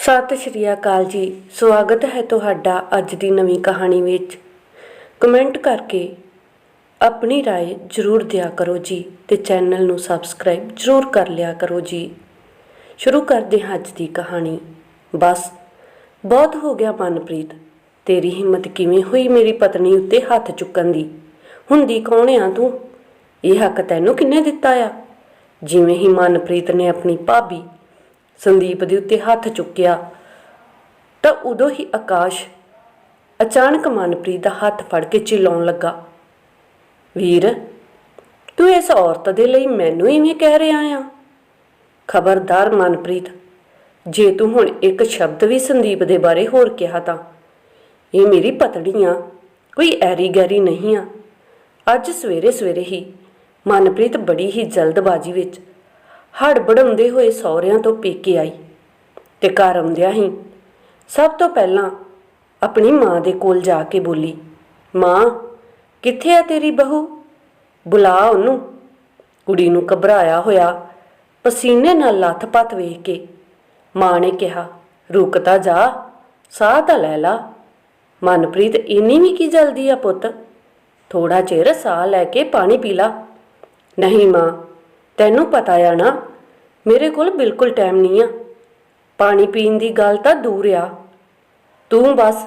ਸਤਿ ਸ਼੍ਰੀ ਅਕਾਲ ਜੀ ਸਵਾਗਤ ਹੈ ਤੁਹਾਡਾ ਅੱਜ ਦੀ ਨਵੀਂ ਕਹਾਣੀ ਵਿੱਚ ਕਮੈਂਟ ਕਰਕੇ ਆਪਣੀ رائے ਜ਼ਰੂਰ ਦਿਆ ਕਰੋ ਜੀ ਤੇ ਚੈਨਲ ਨੂੰ ਸਬਸਕ੍ਰਾਈਬ ਜ਼ਰੂਰ ਕਰ ਲਿਆ ਕਰੋ ਜੀ ਸ਼ੁਰੂ ਕਰਦੇ ਹਾਂ ਅੱਜ ਦੀ ਕਹਾਣੀ ਬਸ ਬਹੁਤ ਹੋ ਗਿਆ ਮਨਪ੍ਰੀਤ ਤੇਰੀ ਹਿੰਮਤ ਕਿਵੇਂ ਹੋਈ ਮੇਰੀ ਪਤਨੀ ਉੱਤੇ ਹੱਥ ਚੁੱਕਣ ਦੀ ਹੁੰਦੀ ਕੌਣ ਆ ਤੂੰ ਇਹ ਹੱਕ ਤੈਨੂੰ ਕਿੰਨੇ ਦਿੱਤਾ ਆ ਜਿਵੇਂ ਹੀ ਮਨਪ੍ਰੀਤ ਨੇ ਆਪਣੀ ਭਾਬੀ ਸੰਦੀਪ ਦੇ ਉੱਤੇ ਹੱਥ ਚੁੱਕਿਆ। ਤਾਂ ਉਦੋਂ ਹੀ ਆਕਾਸ਼ ਅਚਾਨਕ ਮਨਪ੍ਰੀਤ ਦਾ ਹੱਥ ਫੜ ਕੇ ਚਿਲਾਉਣ ਲੱਗਾ। ਵੀਰ, ਤੂੰ ਇਸ ਔਰਤ ਦੇ ਲਈ ਮੈਨੂੰ ਇਵੇਂ ਕਹਿ ਰਿਹਾ ਆ? ਖਬਰਦਾਰ ਮਨਪ੍ਰੀਤ, ਜੇ ਤੂੰ ਹੁਣ ਇੱਕ ਸ਼ਬਦ ਵੀ ਸੰਦੀਪ ਦੇ ਬਾਰੇ ਹੋਰ ਕਿਹਾ ਤਾਂ, ਇਹ ਮੇਰੀ ਪਤੜੀ ਆ, ਕੋਈ ਐਰੀ ਗੈਰੀ ਨਹੀਂ ਆ। ਅੱਜ ਸਵੇਰੇ ਸਵੇਰੇ ਹੀ ਮਨਪ੍ਰੀਤ ਬੜੀ ਹੀ ਜਲਦਬਾਜ਼ੀ ਵਿੱਚ ਹੜਬੜਾਉਂਦੇ ਹੋਏ ਸਹੁਰਿਆਂ ਤੋਂ ਪੇਕੇ ਆਈ ਤੇ ਘਰ ਆਉਂਦਿਆਂ ਹੀ ਸਭ ਤੋਂ ਪਹਿਲਾਂ ਆਪਣੀ ਮਾਂ ਦੇ ਕੋਲ ਜਾ ਕੇ ਬੋਲੀ, ਮਾਂ, ਕਿੱਥੇ ਆ ਤੇਰੀ ਬਹੂ? ਬੁਲਾ ਉਹਨੂੰ। ਕੁੜੀ ਨੂੰ ਘਬਰਾਇਆ ਹੋਇਆ ਪਸੀਨੇ ਨਾਲ ਲੱਥ-ਪੱਥ ਵੇਖ ਕੇ ਮਾਂ ਨੇ ਕਿਹਾ, ਰੁਕ ਤਾਂ ਜਾ, ਸਾਹ ਤਾਂ ਲੈ ਲਾ। ਮਨਪ੍ਰੀਤ, ਇੰਨੀ ਵੀ ਕੀ ਜਲਦੀ ਆ ਪੁੱਤ? ਥੋੜਾ ਚਿਰ ਸਾਹ ਲੈ ਕੇ ਪਾਣੀ ਪੀ ਲਾ। ਨਹੀਂ ਮਾਂ ਤੈਨੂੰ ਪਤਾ ਆ ਨਾ, ਮੇਰੇ ਕੋਲ ਬਿਲਕੁਲ ਟਾਈਮ ਨਹੀਂ ਆ। ਪਾਣੀ ਪੀਣ ਦੀ ਗੱਲ ਤਾਂ ਦੂਰ ਆ। ਤੂੰ ਬਸ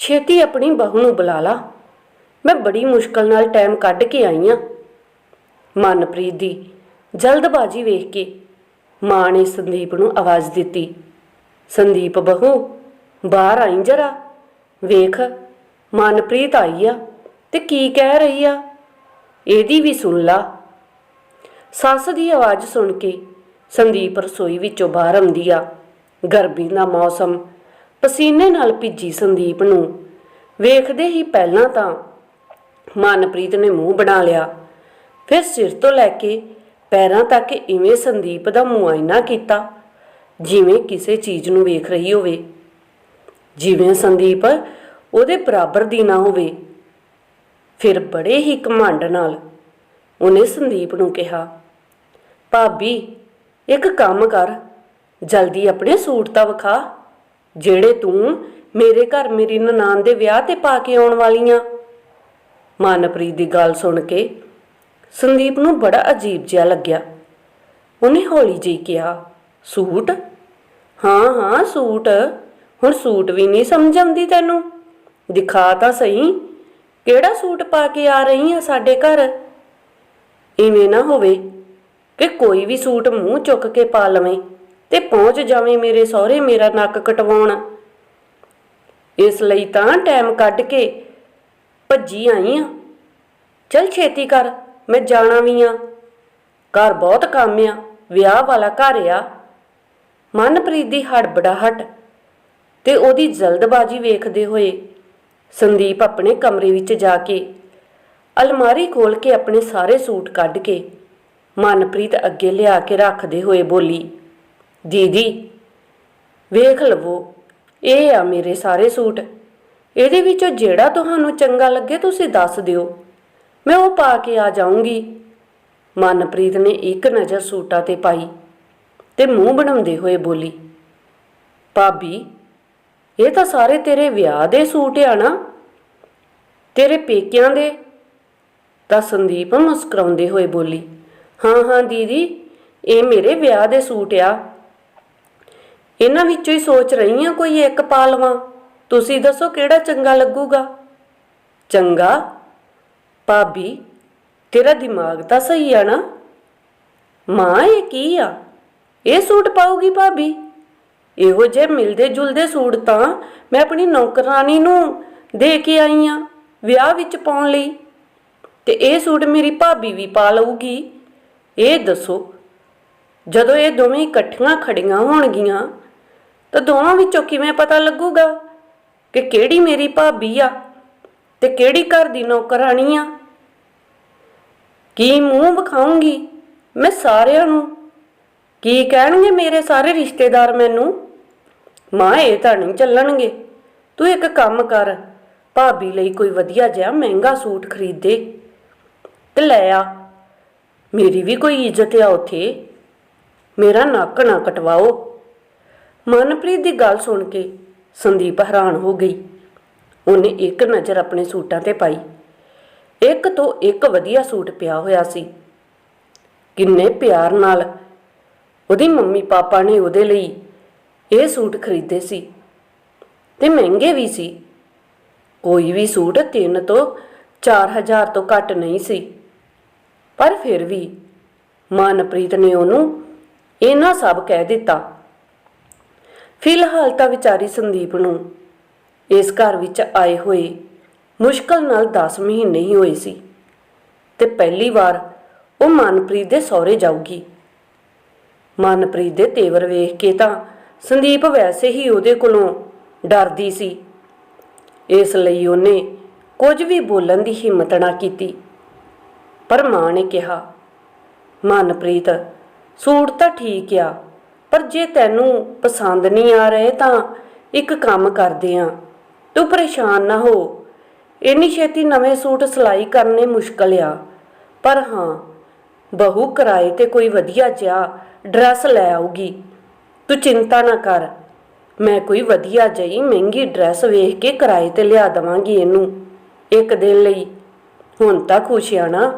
ਛੇਤੀ ਆਪਣੀ ਬਹੂ ਨੂੰ ਬੁਲਾ ਲਾ। ਮੈਂ ਬੜੀ ਮੁਸ਼ਕਲ ਨਾਲ ਟਾਈਮ ਕੱਢ ਕੇ ਆਈ ਆ। ਮਨਪ੍ਰੀਤ ਦੀ ਜਲਦਬਾਜ਼ੀ ਵੇਖ ਕੇ ਮਾਂ ਨੇ ਸੰਦੀਪ ਨੂੰ ਆਵਾਜ਼ ਦਿੱਤੀ, ਸੰਦੀਪ ਬਹੂ, ਬਾਹਰ ਆਈ ਜਰਾ। ਵੇਖ, ਮਨਪ੍ਰੀਤ ਆਈ ਆ ਤੇ ਕੀ ਕਹਿ ਰਹੀ ਆ? ਇਹਦੀ ਵੀ ਸੁਣ ਲਾ। ਸੱਸ ਦੀ ਆਵਾਜ਼ ਸੁਣ ਕੇ ਸੰਦੀਪ ਰਸੋਈ ਵਿੱਚੋਂ ਬਾਹਰ ਆਉਂਦੀ ਆ। ਗਰਮੀ ਦਾ ਮੌਸਮ। ਪਸੀਨੇ ਨਾਲ ਭਿੱਜੀ ਸੰਦੀਪ ਨੂੰ। ਵੇਖਦੇ ਹੀ ਪਹਿਲਾਂ ਤਾਂ ਮਨਪ੍ਰੀਤ ਨੇ ਮੂੰਹ ਬਣਾ ਲਿਆ। ਫਿਰ ਸਿਰ ਤੋਂ ਲੈ ਕੇ ਪੈਰਾਂ ਤੱਕ ਇਵੇਂ ਸੰਦੀਪ ਦਾ ਮੁਆਇਨਾ ਕੀਤਾ, ਜਿਵੇਂ ਕਿਸੇ ਚੀਜ਼ ਨੂੰ ਵੇਖ ਰਹੀ ਹੋਵੇ। ਜਿਵੇਂ ਸੰਦੀਪ ਉਹਦੇ ਬਰਾਬਰ ਦੀ ਨਾ ਹੋਵੇ। ਫਿਰ ਬੜੇ ਹੀ ਘਮੰਡ ਨਾਲ ਉਹਨੇ ਸੰਦੀਪ ਨੂੰ ਕਿਹਾ ਭਾਬੀ, ਇੱਕ ਕੰਮ ਕਰ, ਜਲਦੀ ਆਪਣੇ ਸੂਟ ਤਾਂ ਵਿਖਾ। ਜਿਹੜੇ ਤੂੰ ਮੇਰੇ ਘਰ ਮੇਰੀ ਨਨਾਣ ਦੇ ਵਿਆਹ ਤੇ ਪਾ ਕੇ ਆਉਣ ਵਾਲੀਆਂ। ਮਨਪ੍ਰੀਤ ਦੀ ਗੱਲ ਸੁਣ ਕੇ ਸੰਦੀਪ ਨੂੰ ਬੜਾ ਅਜੀਬ ਜਿਹਾ ਲੱਗਿਆ। ਉਹਨੇ ਹੌਲੀ ਜਿਹੀ ਕਿਹਾ, ਸੂਟ? ਹਾਂ ਹਾਂ, ਸੂਟ। ਹੁਣ ਸੂਟ ਵੀ ਨਹੀਂ ਸਮਝ ਆਉਂਦੀ ਤੈਨੂੰ। ਦਿਖਾ ਤਾਂ ਸਹੀ, ਕਿਹੜਾ ਸੂਟ ਪਾ ਕੇ ਆ ਰਹੀ ਆ ਸਾਡੇ ਘਰ? ਇਵੇਂ ਨਾ ਹੋਵੇ ਕਿ ਕੋਈ ਵੀ ਸੂਟ ਮੂੰਹ ਚੁੱਕ ਕੇ ਪਾ ਲਵੇਂ ਤੇ ਪਹੁੰਚ ਜਾਵੇਂ ਮੇਰੇ ਸਹੁਰੇ ਮੇਰਾ ਨੱਕ ਕਟਵਾਉਣ। ਇਸ ਲਈ ਤਾਂ ਟਾਈਮ ਕੱਢ ਕੇ ਭੱਜੀ ਆਈ ਆ। ਚਲ ਛੇਤੀ ਕਰ, ਮੈਂ ਜਾਣਾ ਵੀ ਆ। ਘਰ ਬਹੁਤ ਕੰਮ ਆ, ਵਿਆਹ ਵਾਲਾ ਘਰ ਆ। ਮਨਪ੍ਰੀਤ ਦੀ ਹੜਬੜਾਹਟ ਤੇ ਉਹਦੀ ਜਲਦਬਾਜ਼ੀ ਵੇਖਦੇ ਹੋਏ ਸੰਦੀਪ ਆਪਣੇ ਕਮਰੇ ਵਿੱਚ ਜਾ ਕੇ ਅਲਮਾਰੀ ਖੋਲ ਕੇ ਆਪਣੇ ਸਾਰੇ ਸੂਟ ਕੱਢ ਕੇ ਮਨਪ੍ਰੀਤ ਅੱਗੇ ਲਿਆ ਕੇ ਰੱਖਦੇ ਹੋਏ ਬੋਲੀ, ਦੀਦੀ, ਵੇਖ ਲਵੋ, ਇਹ ਆ ਮੇਰੇ ਸਾਰੇ ਸੂਟ। ਇਹਦੇ ਵਿੱਚੋਂ ਜਿਹੜਾ ਤੁਹਾਨੂੰ ਚੰਗਾ ਲੱਗੇ ਤੁਸੀਂ ਦੱਸ ਦਿਓ। ਮੈਂ ਉਹ ਪਾ ਕੇ ਆ ਜਾਊਂਗੀ। ਮਨਪ੍ਰੀਤ ਨੇ ਇੱਕ ਨਜ਼ਰ ਸੂਟਾਂ ਤੇ ਪਾਈ ਤੇ ਮੂੰਹ ਬਣਾਉਂਦੇ ਹੋਏ ਬੋਲੀ, ਭਾਬੀ, ਇਹ ਤਾਂ ਸਾਰੇ ਤੇਰੇ ਵਿਆਹ ਦੇ ਸੂਟ ਆ ਨਾ? ਤੇਰੇ ਪੇਕਿਆਂ ਦੇ? ਤਾਂ ਸੰਦੀਪ ਮੁਸਕਰਾਉਂਦੇ ਹੋਏ ਬੋਲੀ ਹਾਂ ਹਾਂ, ਦੀਦੀ, ਇਹ ਮੇਰੇ ਵਿਆਹ ਦੇ ਸੂਟ ਆ। ਇਹਨਾਂ ਵਿੱਚੋਂ ਹੀ ਸੋਚ ਰਹੀ ਹਾਂ ਕੋਈ ਇੱਕ ਪਾ ਲਵਾਂ। ਤੁਸੀਂ ਦੱਸੋ ਕਿਹੜਾ ਚੰਗਾ ਲੱਗੂਗਾ? ਚੰਗਾ? ਭਾਬੀ, ਤੇਰਾ ਦਿਮਾਗ ਤਾਂ ਸਹੀ ਆ ਨਾ? ਮਾਂ, ਇਹ ਕੀ ਆ? ਇਹ ਸੂਟ ਪਾਉਗੀ ਭਾਬੀ? ਇਹੋ ਜੇ ਮਿਲਦੇ ਜੁਲਦੇ ਸੂਟ ਤਾਂ ਮੈਂ ਆਪਣੀ ਨੌਕਰਾਨੀ ਨੂੰ ਦੇ ਕੇ ਆਈ ਆ ਵਿਆਹ ਵਿੱਚ ਪਾਉਣ ਲਈ। ਤੇ ਇਹ ਸੂਟ ਮੇਰੀ ਭਾਬੀ ਵੀ ਪਾ ਲਊਗੀ। ਇਹ ਦੱਸੋ, ਜਦੋਂ ਇਹ ਦੋਵੇਂ ਇਕੱਠੀਆਂ ਖੜੀਆਂ ਹੋਣਗੀਆਂ, ਤਾਂ ਦੋਵਾਂ ਵਿੱਚੋਂ ਕਿਵੇਂ ਪਤਾ ਲੱਗੂਗਾ ਕਿ ਕਿਹੜੀ ਮੇਰੀ ਭਾਬੀ ਆ ਤੇ ਕਿਹੜੀ ਘਰ ਦੀ ਨੌਕਰਾਣੀ ਆ? ਕੀ ਮੂੰਹ ਵਿਖਾਉਂਗੀ ਮੈਂ ਸਾਰਿਆਂ ਨੂੰ? ਕੀ ਕਹਿਣਗੇ ਮੇਰੇ ਸਾਰੇ ਰਿਸ਼ਤੇਦਾਰ ਮੈਨੂੰ? ਮਾਂ, ਇਹ ਤਾਂ ਨਹੀਂ ਚੱਲਣਗੇ। ਤੂੰ ਇੱਕ ਕੰਮ ਕਰ, ਭਾਬੀ ਲਈ ਕੋਈ ਵਧੀਆ ਜਿਹਾ ਮਹਿੰਗਾ ਸੂਟ ਖਰੀਦ ਦੇ ਤੇ ਲੈ ਆ। ਮੇਰੀ ਵੀ ਕੋਈ ਇੱਜ਼ਤ ਆ ਉੱਥੇ। ਮੇਰਾ ਨੱਕ ਨਾ ਕਟਵਾਓ। ਮਨਪ੍ਰੀਤ ਦੀ ਗੱਲ ਸੁਣ ਕੇ ਸੰਦੀਪ ਹੈਰਾਨ ਹੋ ਗਈ। ਉਹਨੇ ਇੱਕ ਨਜ਼ਰ ਆਪਣੇ ਸੂਟਾਂ ਤੇ ਪਾਈ। ਇੱਕ ਤੋਂ ਇੱਕ ਵਧੀਆ ਸੂਟ ਪਿਆ ਹੋਇਆ ਸੀ। ਕਿੰਨੇ ਪਿਆਰ ਨਾਲ ਉਹਦੀ ਮੰਮੀ ਪਾਪਾ ਨੇ ਉਹਦੇ ਲਈ ਇਹ ਸੂਟ ਖਰੀਦੇ ਸੀ। ਤੇ ਮਹਿੰਗੇ ਵੀ ਸੀ। ਕੋਈ ਵੀ ਸੂਟ 3 ਤੋਂ 4000 ਤੋਂ ਘੱਟ ਨਹੀਂ ਸੀ। ਪਰ ਫਿਰ ਵੀ ਮਨਪ੍ਰੀਤ ਨੇ ਉਹਨੂੰ ਇਹਨਾਂ ਸਭ ਕਹਿ ਦਿੱਤਾ। ਫਿਲਹਾਲ ਤਾਂ ਵਿਚਾਰੀ ਸੰਦੀਪ ਨੂੰ ਇਸ ਘਰ ਵਿੱਚ ਆਏ ਹੋਏ ਮੁਸ਼ਕਲ ਨਾਲ 10 ਮਹੀਨੇ ਹੀ ਹੋਏ ਸੀ ਤੇ ਪਹਿਲੀ ਵਾਰ ਉਹ ਮਨਪ੍ਰੀਤ ਦੇ ਸਹੁਰੇ ਜਾਊਗੀ। ਮਨਪ੍ਰੀਤ ਦੇ ਤੇਵਰ ਵੇਖ ਕੇ ਤਾਂ ਸੰਦੀਪ ਵੈਸੇ ਹੀ ਉਹਦੇ ਕੋਲੋਂ ਡਰਦੀ ਸੀ। ਇਸ ਲਈ ਉਹਨੇ ਕੁਝ ਵੀ ਬੋਲਣ ਦੀ ਹਿੰਮਤ ਨਾ ਕੀਤੀ। ਪਰ ਮਾਂ ਨੇ ਕਿਹਾ, ਮਨਪ੍ਰੀਤ, ਸੂਟ ਤਾਂ ਠੀਕ ਆ, ਪਰ ਜੇ ਤੈਨੂੰ ਪਸੰਦ ਨਹੀਂ ਆ ਰਹੇ ਤਾਂ ਇੱਕ ਕੰਮ ਕਰਦੇ ਆ। ਤੂੰ ਪਰੇਸ਼ਾਨ ਨਾ ਹੋ। ਇੰਨੀ ਛੇਤੀ ਨਵੇਂ ਸੂਟ ਸਿਲਾਈ ਕਰਨੇ ਮੁਸ਼ਕਲ ਆ। ਪਰ ਹਾਂ, ਬਹੂ ਕਿਰਾਏ ਤੇ ਕੋਈ ਵਧੀਆ ਜਿਹਾ ਡਰੈਸ ਲੈ ਆਊਗੀ। ਤੂੰ ਚਿੰਤਾ ਨਾ ਕਰ। ਮੈਂ ਕੋਈ ਵਧੀਆ ਜਿਹੀ ਮਹਿੰਗੀ ਡਰੈਸ ਵੇਖ ਕੇ ਕਿਰਾਏ ਤੇ ਲਿਆ ਦਵਾਂਗੀ ਇਹਨੂੰ। ਇੱਕ ਦਿਨ ਲਈ। ਹੁਣ ਤਾਂ ਖੁਸ਼ ਆ ਨਾ?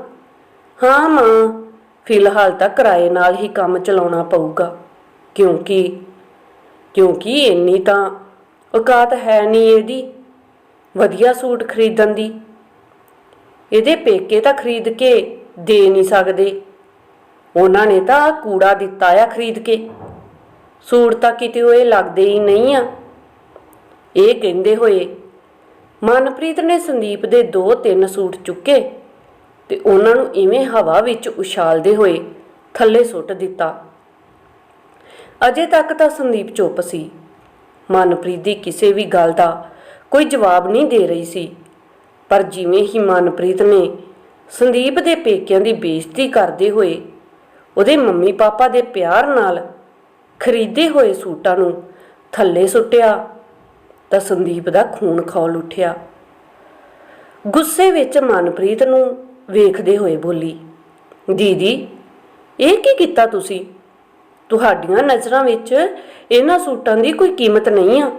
ਹਾਂ ਮਾਂ, ਫਿਲਹਾਲ ਤਾਂ ਕਿਰਾਏ ਨਾਲ ਹੀ ਕੰਮ ਚਲਾਉਣਾ ਪਊਗਾ। ਕਿਉਂਕਿ ਕਿਉਂਕਿ ਇੰਨੀ ਤਾਂ ਔਕਾਤ ਹੈ ਨਹੀਂ ਇਹਦੀ। ਵਧੀਆ ਸੂਟ ਖਰੀਦਣ ਦੀ। ਇਹਦੇ ਪੇਕੇ ਤਾਂ ਖਰੀਦ ਕੇ ਦੇ ਨਹੀਂ ਸਕਦੇ। ਉਹਨਾਂ ਨੇ ਤਾਂ ਕੂੜਾ ਦਿੱਤਾ ਆ ਖਰੀਦ ਕੇ। ਸੂਟ ਤਾਂ ਕਿਤੇ ਹੋਏ ਲੱਗਦੇ ਹੀ ਨਹੀਂ ਆ। ਇਹ ਕਹਿੰਦੇ ਹੋਏ ਮਨਪ੍ਰੀਤ ਨੇ ਸੰਦੀਪ ਦੇ ਦੋ ਤਿੰਨ ਸੂਟ ਚੁੱਕੇ। ਤੇ ਉਹਨਾਂ ਨੂੰ ਇਵੇਂ ਹਵਾ ਵਿੱਚ ਉਛਾਲਦੇ ਹੋਏ ਥੱਲੇ ਸੁੱਟ ਦਿੱਤਾ। ਅਜੇ ਤੱਕ ਤਾਂ ਸੰਦੀਪ ਚੁੱਪ ਸੀ। ਮਨਪ੍ਰੀਤ ਦੀ ਕਿਸੇ ਵੀ ਗੱਲ ਦਾ ਕੋਈ ਜਵਾਬ ਨਹੀਂ ਦੇ ਰਹੀ ਸੀ। ਪਰ ਜਿਵੇਂ ਹੀ ਮਨਪ੍ਰੀਤ ਨੇ ਸੰਦੀਪ ਦੇ ਪੇਕਿਆਂ ਦੀ ਬੇਇੱਜ਼ਤੀ ਕਰਦੇ ਹੋਏ ਉਹਦੇ ਮੰਮੀ ਪਾਪਾ ਦੇ ਪਿਆਰ ਨਾਲ ਖਰੀਦੇ ਹੋਏ ਸੂਟਾਂ ਨੂੰ ਥੱਲੇ ਸੁੱਟਿਆ, ਤਾਂ ਸੰਦੀਪ ਦਾ ਖੂਨ ਖੌਲ ਉੱਠਿਆ। ਗੁੱਸੇ ਵਿੱਚ ਮਨਪ੍ਰੀਤ ਨੂੰ ਵੇਖਦੇ ਹੋਏ ਬੋਲੀ, ਦੀਦੀ, ਇਹ ਕੀ ਕੀਤਾ ਤੁਸੀਂ? ਤੁਹਾਡੀਆਂ ਨਜ਼ਰਾਂ ਵਿੱਚ ਇਹਨਾਂ ਸੂਟਾਂ ਦੀ ਕੋਈ ਕੀਮਤ ਨਹੀਂ ਆ।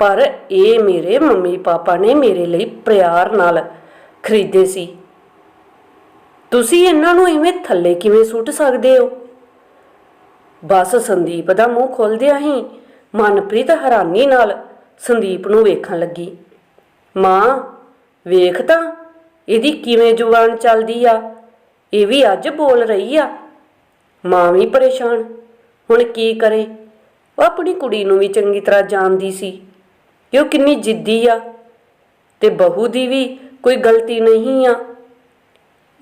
ਪਰ ਇਹ ਮੇਰੇ ਮੰਮੀ ਪਾਪਾ ਨੇ ਮੇਰੇ ਲਈ ਪਿਆਰ ਨਾਲ ਖਰੀਦੇ ਸੀ। ਤੁਸੀਂ ਇਹਨਾਂ ਨੂੰ ਇਵੇਂ ਥੱਲੇ ਕਿਵੇਂ ਸੁੱਟ ਸਕਦੇ ਹੋ? ਬਸ ਸੰਦੀਪ ਦਾ ਮੂੰਹ ਖੋਲਦਿਆਂ ਹੀ ਮਨਪ੍ਰੀਤ ਹੈਰਾਨੀ ਨਾਲ ਸੰਦੀਪ ਨੂੰ ਵੇਖਣ ਲੱਗੀ। ਮਾਂ, ਵੇਖ ਤਾਂ ਇਹਦੀ ਕਿਵੇਂ ਜ਼ੁਬਾਨ ਚੱਲਦੀ ਆ? ਇਹ ਵੀ ਅੱਜ ਬੋਲ ਰਹੀ ਆ। ਮਾਂ ਵੀ ਪਰੇਸ਼ਾਨ। ਹੁਣ ਕੀ ਕਰੇ? ਉਹ ਆਪਣੀ ਕੁੜੀ ਨੂੰ ਵੀ ਚੰਗੀ ਤਰ੍ਹਾਂ ਜਾਣਦੀ ਸੀ। ਕਿ ਉਹ ਕਿੰਨੀ ਜਿੱਦੀ ਆ। ਤੇ ਬਹੂ ਦੀ ਵੀ ਕੋਈ ਗਲਤੀ ਨਹੀਂ ਆ।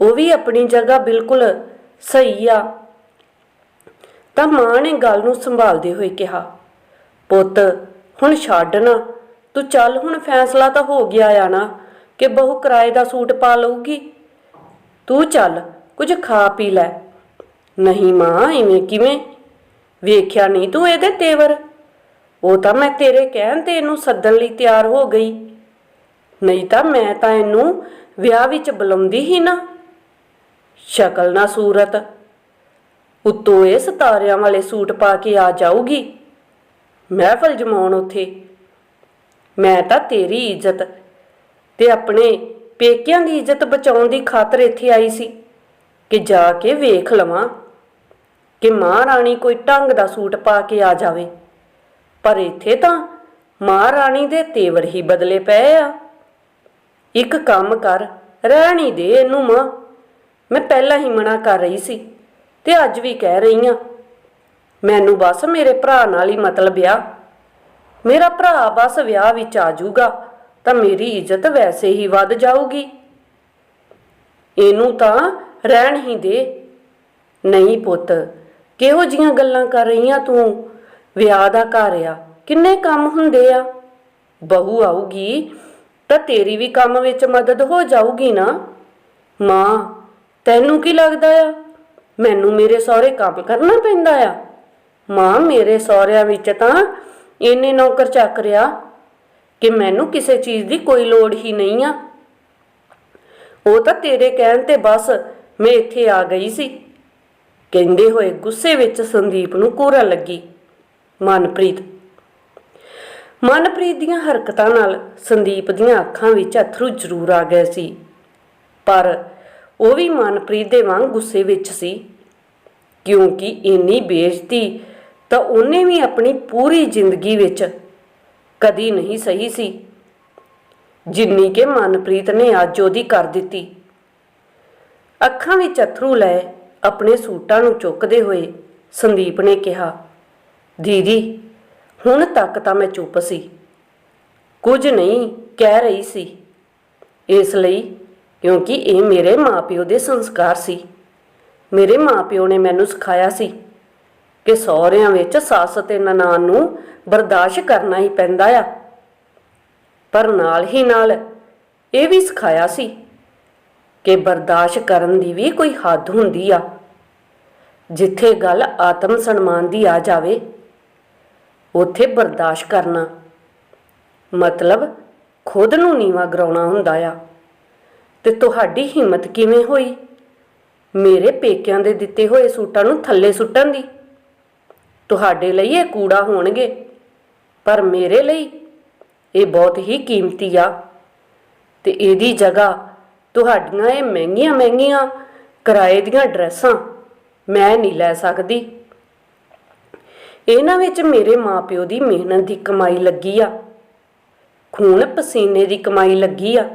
ਉਹ ਵੀ ਆਪਣੀ ਜਗ੍ਹਾ ਬਿਲਕੁਲ ਸਹੀ ਆ। ਤਾਂ ਮਾਂ ਨੇ ਗੱਲ ਨੂੰ ਸੰਭਾਲਦੇ ਹੋਏ ਕਿਹਾ, ਪੁੱਤ, ਹੁਣ ਛੱਡ ਨਾ। ਤੂੰ ਚੱਲ, ਹੁਣ ਫੈਸਲਾ ਤਾਂ ਹੋ ਗਿਆ ਆ ਨਾ। ਕਿ ਬਹੂ ਕਿਰਾਏ ਦਾ ਸੂਟ ਪਾ ਲਊਗੀ? ਤੂੰ ਚੱਲ, ਕੁਝ ਖਾ ਪੀ ਲੈ। ਨਹੀਂ ਮਾਂ, ਇਵੇਂ ਕਿਵੇਂ? ਵੇਖਿਆ ਨਹੀਂ ਤੂੰ ਇਹਦੇ ਤੇਵਰ? ਉਹ ਤਾਂ ਮੈਂ ਤੇਰੇ ਕਹਿਣ ਤੇ ਇਹਨੂੰ ਸੱਦਣ ਲਈ ਤਿਆਰ ਹੋ ਗਈ। ਨਹੀਂ ਤਾਂ ਮੈਂ ਤਾਂ ਇਹਨੂੰ ਵਿਆਹ ਵਿੱਚ ਬੁਲਾਉਂਦੀ ਹੀ ਨਾ। ਸ਼ਕਲ ਨਾ ਸੂਰਤ। ਉੱਤੋਂ ਇਹ ਸਤਾਰਿਆਂ ਵਾਲੇ ਸੂਟ ਪਾ ਕੇ ਆ ਜਾਊਗੀ। ਮਹਿਫਲ ਜਮਾਉਣ ਉੱਥੇ। ਮੈਂ ਤਾਂ ਤੇਰੀ ਇੱਜ਼ਤ ਤੇ ਆਪਣੇ ਪੇਕਿਆਂ ਦੀ ਇੱਜ਼ਤ ਬਚਾਉਣ ਦੀ ਖਾਤਰ ਇੱਥੇ ਆਈ ਸੀ ਕਿ ਜਾ ਕੇ ਵੇਖ ਲਵਾਂ ਕਿ ਮਹਾਰਾਣੀ ਕੋਈ ਢੰਗ ਦਾ ਸੂਟ ਪਾ ਕੇ ਆ ਜਾਵੇ। ਪਰ ਇੱਥੇ ਤਾਂ ਮਹਾਰਾਣੀ ਦੇ ਤੇਵਰ ਹੀ ਬਦਲੇ ਪਏ ਆ। ਇੱਕ ਕੰਮ ਕਰ, ਰਹਿਣੀ ਦੇ ਇਹਨੂੰ ਮਾਂ। ਮੈਂ ਪਹਿਲਾਂ ਹੀ ਮਨਾ ਕਰ ਰਹੀ ਸੀ ਤੇ ਅੱਜ ਵੀ ਕਹਿ ਰਹੀ ਆ। ਮੈਨੂੰ ਬਸ ਮੇਰੇ ਭਰਾ ਨਾਲ ਹੀ ਮਤਲਬ ਆ। ਮੇਰਾ ਭਰਾ ਬਸ ਵਿਆਹ ਵਿੱਚ ਆ ਜਾਊਗਾ। ਤਾਂ ਮੇਰੀ ਇੱਜ਼ਤ ਵੈਸੇ ਹੀ ਵੱਧ ਜਾਊਗੀ। ਇਹਨੂੰ ਤਾਂ ਰਹਿਣ ਹੀ ਦੇ। ਨਹੀਂ ਪੁੱਤ, ਕਿਹੋ ਜੀਆਂ ਗੱਲਾਂ ਕਰ ਰਹੀਆਂ ਤੂੰ? ਵਿਆਹ ਦਾ ਘਰ ਆ, ਕਿੰਨੇ ਕੰਮ ਹੁੰਦੇ ਆ? ਬਹੂ ਆਊਗੀ ਤਾਂ ਤੇਰੀ ਵੀ ਕੰਮ ਵਿੱਚ ਮਦਦ ਹੋ ਜਾਊਗੀ ਨਾ। ਮਾਂ, ਤੈਨੂੰ ਕੀ ਲੱਗਦਾ ਆ? ਮੈਨੂੰ ਮੇਰੇ ਸਹੁਰੇ ਕੰਮ ਕਰਨਾ ਪੈਂਦਾ ਆ। ਮਾਂ, ਮੇਰੇ ਸਹੁਰਿਆਂ ਵਿੱਚ ਤਾਂ ਇੰਨੇ ਨੌਕਰ ਚੱਕ ਚਾਕਰਿਆ ਕਿ ਮੈਨੂੰ ਕਿਸੇ ਚੀਜ਼ ਦੀ ਕੋਈ ਲੋੜ ਹੀ ਨਹੀਂ ਆ। ਉਹ ਤਾਂ ਤੇਰੇ ਕਹਿਣ ਤੇ ਬਸ ਮੈਂ ਇੱਥੇ ਆ ਗਈ ਸੀ। ਕਹਿੰਦੇ ਹੋਏ ਗੁੱਸੇ ਵਿੱਚ ਸੰਦੀਪ ਨੂੰ ਕੋਰਾ ਲੱਗੀ। ਮਨਪ੍ਰੀਤ। ਮਨਪ੍ਰੀਤ ਦੀਆਂ ਹਰਕਤਾਂ ਨਾਲ ਸੰਦੀਪ ਦੀਆਂ ਅੱਖਾਂ ਵਿੱਚ ਅਥਰੂ ਜ਼ਰੂਰ ਆ ਗਏ ਸੀ। ਪਰ ਉਹ ਵੀ ਮਨਪ੍ਰੀਤ ਦੇ ਵਾਂਗ ਗੁੱਸੇ ਵਿੱਚ ਸੀ। ਕਿਉਂਕਿ ਇੰਨੀ ਬੇਇੱਜ਼ਤੀ ਤਾਂ ਉਹਨੇ ਵੀ ਆਪਣੀ ਪੂਰੀ ਜ਼ਿੰਦਗੀ ਵਿੱਚ ਕਦੀ ਨਹੀਂ ਸਹੀ ਸੀ। ਜਿੰਨੀ ਕਿ ਮਨਪ੍ਰੀਤ ਨੇ ਅੱਜ ਉਹਦੀ ਕਰ ਦਿੱਤੀ। ਅੱਖਾਂ ਵਿੱਚ ਅਥਰੂ ਲੈ ਆਪਣੇ ਸੂਟਾਂ ਨੂੰ ਚੁੱਕਦੇ ਹੋਏ ਸੰਦੀਪ ਨੇ ਕਿਹਾ, ਦੀਦੀ, ਹੁਣ ਤੱਕ ਤਾਂ ਮੈਂ ਚੁੱਪ ਸੀ। ਕੁਝ ਨਹੀਂ ਕਹਿ ਰਹੀ ਸੀ। ਇਸ ਲਈ ਕਿਉਂਕਿ ਇਹ ਮੇਰੇ ਮਾਪਿਓ ਦੇ ਸੰਸਕਾਰ ਸੀ। ਮੇਰੇ ਮਾਪਿਓ ਨੇ ਮੈਨੂੰ ਸਿਖਾਇਆ ਸੀ ਕਿ ਸਹੁਰਿਆਂ ਵਿੱਚ ਸੱਸ ਤੇ ਨਨਾਣ ਨੂੰ ਬਰਦਾਸ਼ਤ ਕਰਨਾ ਹੀ ਪੈਂਦਾ ਆ। ਪਰ ਨਾਲ ਹੀ ਨਾਲ ਇਹ ਵੀ ਸਿਖਾਇਆ ਸੀ ਕਿ ਬਰਦਾਸ਼ਤ ਕਰਨ ਦੀ ਵੀ ਕੋਈ ਹੱਦ ਹੁੰਦੀ ਆ। ਜਿੱਥੇ ਗੱਲ ਆਤਮ ਸਨਮਾਨ ਦੀ ਆ ਜਾਵੇ, ਉੱਥੇ ਬਰਦਾਸ਼ਤ ਕਰਨਾ ਮਤਲਬ ਖੁਦ ਨੂੰ ਨੀਵਾ ਗਰਾਉਣਾ ਹੁੰਦਾ ਆ। ਤੇ ਤੁਹਾਡੀ ਹਿੰਮਤ ਕਿਵੇਂ ਹੋਈ? ਮੇਰੇ ਪੇਕਿਆਂ ਦੇ ਦਿੱਤੇ ਹੋਏ ਸੂਟਾਂ ਨੂੰ ਥੱਲੇ ਸੁੱਟਣ ਦੀ? ਤੁਹਾਡੇ ਲਈ ਇਹ ਕੂੜਾ ਹੋਣਗੇ। ਪਰ ਮੇਰੇ ਲਈ ਇਹ ਬਹੁਤ ਹੀ ਕੀਮਤੀ ਆ ਤੇ ਇਹਦੀ ਜਗ੍ਹਾ ਤੁਹਾਡੀਆਂ ਇਹ ਮਹਿੰਗੀਆਂ ਮਹਿੰਗੀਆਂ ਕਿਰਾਏ ਦੀਆਂ ਡਰੈਸਾਂ ਮੈਂ ਨਹੀਂ ਲੈ ਸਕਦੀ। ਇਹਨਾਂ ਵਿੱਚ ਮੇਰੇ ਮਾਪਿਓ ਦੀ ਮਿਹਨਤ ਦੀ ਕਮਾਈ ਲੱਗੀ ਆ, ਖੂਨ ਪਸੀਨੇ ਦੀ ਕਮਾਈ ਲੱਗੀ ਆ।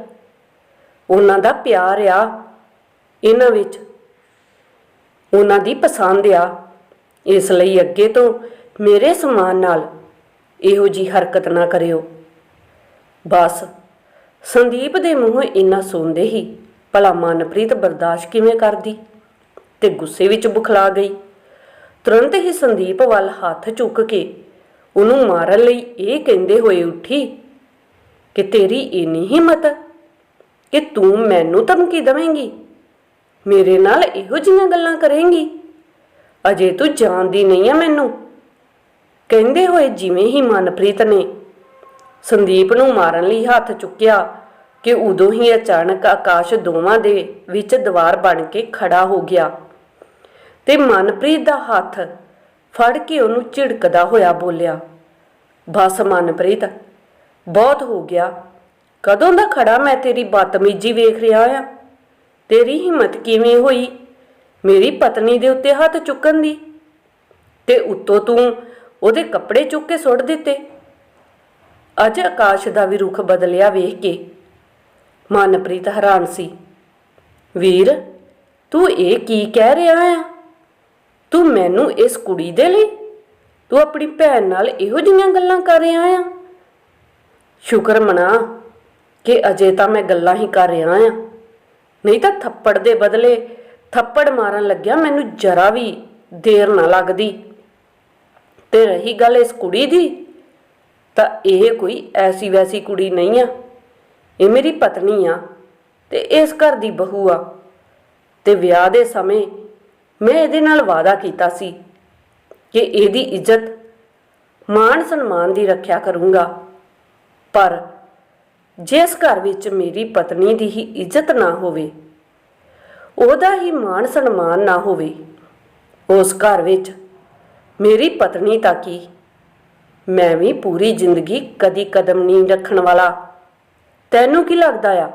ਉਹਨਾਂ ਦਾ ਪਿਆਰ ਆ, ਇਹਨਾਂ ਵਿੱਚ ਉਹਨਾਂ ਦੀ ਪਸੰਦ ਆ। ਇਸ ਲਈ ਅੱਗੇ ਤੋਂ ਮੇਰੇ ਸਮਾਨ ਨਾਲ ਇਹੋ ਜੀ ਹਰਕਤ ਨਾ ਕਰਿਓ। ਬਸ, ਸੰਦੀਪ ਦੇ ਮੂੰਹ ਇੰਨਾ ਸੁਣਦੇ ਹੀ ਭਲਾ ਮਨਪ੍ਰੀਤ ਬਰਦਾਸ਼ਤ ਕਿਵੇਂ ਕਰਦੀ ਤੇ ਗੁੱਸੇ ਵਿੱਚ ਬੁਖਲਾ ਗਈ। ਤੁਰੰਤ ਹੀ ਸੰਦੀਪ ਵੱਲ ਹੱਥ ਚੁੱਕ ਕੇ ਉਹਨੂੰ ਮਾਰਨ ਲਈ ਇਹ ਕਹਿੰਦੇ ਹੋਏ ਉੱਠੀ ਕਿ ਤੇਰੀ ਇੰਨੀ ਹਿੰਮਤ ਕਿ ਤੂੰ ਮੈਨੂੰ ਧਮਕੀ ਦੇਵੇਂਗੀ। ਮੇਰੇ ਨਾਲ ਇਹੋ ਜਿਹੀਆਂ ਗੱਲਾਂ ਕਰੇਂਗੀ। ਅਜੇ ਤੂੰ ਜਾਣਦੀ ਨਹੀਂ ਆ ਮੈਨੂੰ। ਕਹਿੰਦੇ ਹੋਏ ਜਿਵੇਂ ਹੀ ਮਨਪ੍ਰੀਤ ਨੇ ਸੰਦੀਪ ਨੂੰ ਮਾਰਨ ਲਈ ਹੱਥ ਚੁੱਕਿਆ ਕਿ ਉਦੋਂ ਹੀ ਅਚਾਨਕ ਆਕਾਸ਼ ਦੋਵਾਂ ਦੇ ਵਿੱਚ ਦੀਵਾਰ ਬਣ ਕੇ ਖੜਾ ਹੋ ਗਿਆ ਤੇ ਮਨਪ੍ਰੀਤ ਦਾ ਹੱਥ ਫੜ ਕੇ ਉਹਨੂੰ ਝਿੜਕਦਾ ਹੋਇਆ ਬੋਲਿਆ, ਬਸ ਮਨਪ੍ਰੀਤ, ਬਹੁਤ ਹੋ ਗਿਆ। ਕਦੋਂ ਦਾ ਖੜਾ ਮੈਂ ਤੇਰੀ ਬਦਤਮੀਜੀ ਵੇਖ ਰਿਹਾ ਆ? ਤੇਰੀ ਹਿੰਮਤ ਕਿਵੇਂ ਹੋਈ? ਮੇਰੀ ਪਤਨੀ ਦੇ ਉੱਤੇ ਹੱਥ ਚੁੱਕਣ ਦੀ? ਤੇ ਉੱਤੋਂ ਤੂੰ ਉਹਦੇ ਕੱਪੜੇ ਚੁੱਕ ਕੇ ਸੁੱਟ ਦਿੱਤੇ। ਅੱਜ ਆਕਾਸ਼ ਦਾ ਵੀ ਰੁਖ ਬਦਲਿਆ ਵੇਖ ਕੇ ਮਨਪ੍ਰੀਤ ਹੈਰਾਨ ਸੀ। ਵੀਰ, ਤੂੰ ਇਹ ਕੀ ਕਹਿ ਰਿਹਾ ਆ? ਤੂੰ ਮੈਨੂੰ ਇਸ ਕੁੜੀ ਦੇ ਲਈ, ਤੂੰ ਆਪਣੀ ਭੈਣ ਨਾਲ ਇਹੋ ਜਿਹੀਆਂ ਗੱਲਾਂ ਕਰ ਰਿਹਾ ਆ? ਸ਼ੁਕਰ ਮਨਾ ਕਿ ਅਜੇ ਤਾਂ ਮੈਂ ਗੱਲਾਂ ਹੀ ਕਰ ਰਿਹਾ ਆ। ਨਹੀਂ ਤਾਂ ਥੱਪੜ ਦੇ ਬਦਲੇ ਥੱਪੜ ਮਾਰਨ ਲੱਗਿਆ ਮੈਨੂੰ ਜਰਾ ਵੀ ਦੇਰ ਨਾ ਲੱਗਦੀ। ਤੇ ਰਹੀ ਗੱਲ ਇਸ ਕੁੜੀ ਦੀ, ਤਾਂ ਇਹ ਕੋਈ ਐਸੀ ਵੈਸੀ ਕੁੜੀ ਨਹੀਂ ਆ। ਇਹ ਮੇਰੀ ਪਤਨੀ ਆ ਤੇ ਇਸ ਘਰ ਦੀ ਬਹੂ ਆ। ਤੇ ਵਿਆਹ ਦੇ ਸਮੇਂ ਮੈਂ ਇਹਦੇ ਨਾਲ ਵਾਅਦਾ ਕੀਤਾ ਸੀ ਕਿ ਇਹਦੀ ਇੱਜ਼ਤ, ਮਾਣ ਸਨਮਾਨ ਦੀ ਰੱਖਿਆ ਕਰੂੰਗਾ। ਪਰ ਜਿਸ ਘਰ ਵਿੱਚ ਮੇਰੀ ਪਤਨੀ ਦੀ ਹੀ ਇੱਜ਼ਤ ਨਾ ਹੋਵੇ, ਉਹਦਾ ਹੀ ਮਾਣ ਸਨਮਾਨ ਨਾ ਹੋਵੇ, ਉਸ ਘਰ ਵਿੱਚ ਮੇਰੀ ਪਤਨੀ ਤਾਂ ਕੀ? ਮੈਂ ਵੀ ਪੂਰੀ ਜ਼ਿੰਦਗੀ ਕਦੀ ਕਦਮ ਨਹੀਂ ਰੱਖਣ ਵਾਲਾ। ਤੈਨੂੰ ਕੀ ਲੱਗਦਾ ਆ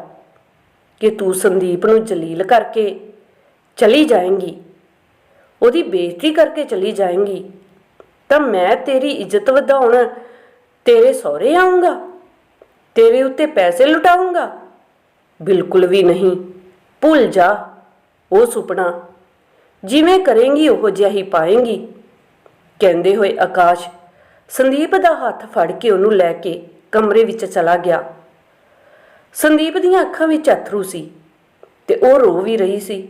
ਕਿ ਤੂੰ ਸੰਦੀਪ ਨੂੰ ਜਲੀਲ ਕਰਕੇ ਚਲੀ ਜਾਏਂਗੀ? ਉਹਦੀ ਬੇਇੱਜ਼ਤੀ ਕਰਕੇ ਚਲੀ ਜਾਏਂਗੀ? ਤਾਂ ਮੈਂ ਤੇਰੀ ਇੱਜ਼ਤ ਵਧਾਉਣ ਤੇਰੇ ਸਹੁਰੇ ਆਉਂਗਾ ਤੇਰੇ ਉੱਤੇ ਪੈਸੇ ਲੁਟਾਉਂਗਾ ਬਿਲਕੁਲ ਵੀ ਨਹੀਂ। ਭੁੱਲ ਜਾ ਉਹ ਸੁਪਨਾ। ਜਿਵੇਂ ਕਰੇਂਗੀ, ਉਹ ਜਿਹਾ ਹੀ ਪਾਏਂਗੀ। ਕਹਿੰਦੇ ਹੋਏ ਆਕਾਸ਼, ਸੰਦੀਪ ਦਾ ਹੱਥ ਫੜ ਕੇ ਉਹਨੂੰ ਲੈ ਕੇ ਕਮਰੇ ਵਿੱਚ ਚਲਾ ਗਿਆ। ਸੰਦੀਪ ਦੀਆਂ ਅੱਖਾਂ ਵਿੱਚ ਅਥਰੂ ਸੀ ਤੇ ਉਹ ਰੋ ਵੀ ਰਹੀ ਸੀ।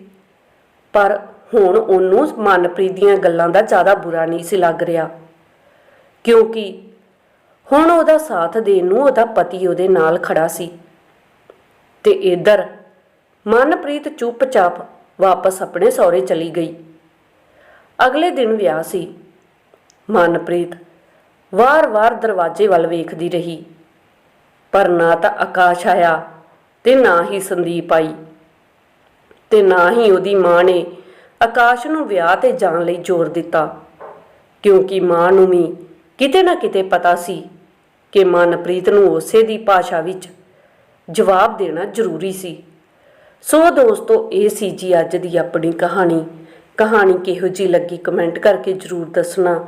ਪਰ ਹੁਣ ਉਹਨੂੰ ਮਨਪ੍ਰੀਤ ਦੀਆਂ ਗੱਲਾਂ ਦਾ ਜ਼ਿਆਦਾ ਬੁਰਾ ਨਹੀਂ ਸੀ ਲੱਗ ਰਿਹਾ, ਕਿਉਂਕਿ ਹੁਣ ਉਹਦਾ ਸਾਥ ਦੇਣ ਨੂੰ ਉਹਦਾ ਪਤੀ ਉਹਦੇ ਨਾਲ ਖੜਾ ਸੀ। ਤੇ ਇਧਰ ਮਨਪ੍ਰੀਤ ਚੁੱਪਚਾਪ ਵਾਪਸ ਆਪਣੇ ਸਹੁਰੇ ਚਲੀ ਗਈ। ਅਗਲੇ ਦਿਨ ਵਿਆਹ ਸੀ। ਮਨਪ੍ਰੀਤ, ਵਾਰ-ਵਾਰ ਦਰਵਾਜ਼ੇ ਵੱਲ ਵੇਖਦੀ ਰਹੀ। ਪਰ ਨਾ ਤਾਂ ਆਕਾਸ਼ ਆਇਆ ਤੇ ਨਾ ਹੀ ਸੰਦੀਪ ਆਈ ਤੇ ਨਾ ਹੀ ਉਹਦੀ ਮਾਂ ਨੇ ਆਕਾਸ਼ ਨੂੰ ਵਿਆਹ ਤੇ ਜਾਣ ਲਈ ਜ਼ੋਰ ਦਿੱਤਾ। ਕਿਉਂਕਿ ਮਾਂ ਨੂੰ ਵੀ ਕਿਤੇ ਨਾ ਕਿਤੇ ਪਤਾ ਸੀ ਕਿ ਮਨਪ੍ਰੀਤ ਨੂੰ ਉਸੇ ਦੀ ਭਾਸ਼ਾ ਵਿੱਚ ਜਵਾਬ ਦੇਣਾ ਜ਼ਰੂਰੀ ਸੀ। ਸੋ ਦੋਸਤੋ, ਇਹ ਸੀ ਜੀ ਅੱਜ ਦੀ ਆਪਣੀ ਕਹਾਣੀ। ਕਹਾਣੀ ਕਿਹੋ ਜੀ ਲੱਗੀ ਕਮੈਂਟ ਕਰਕੇ ਜਰੂਰ ਦੱਸਣਾ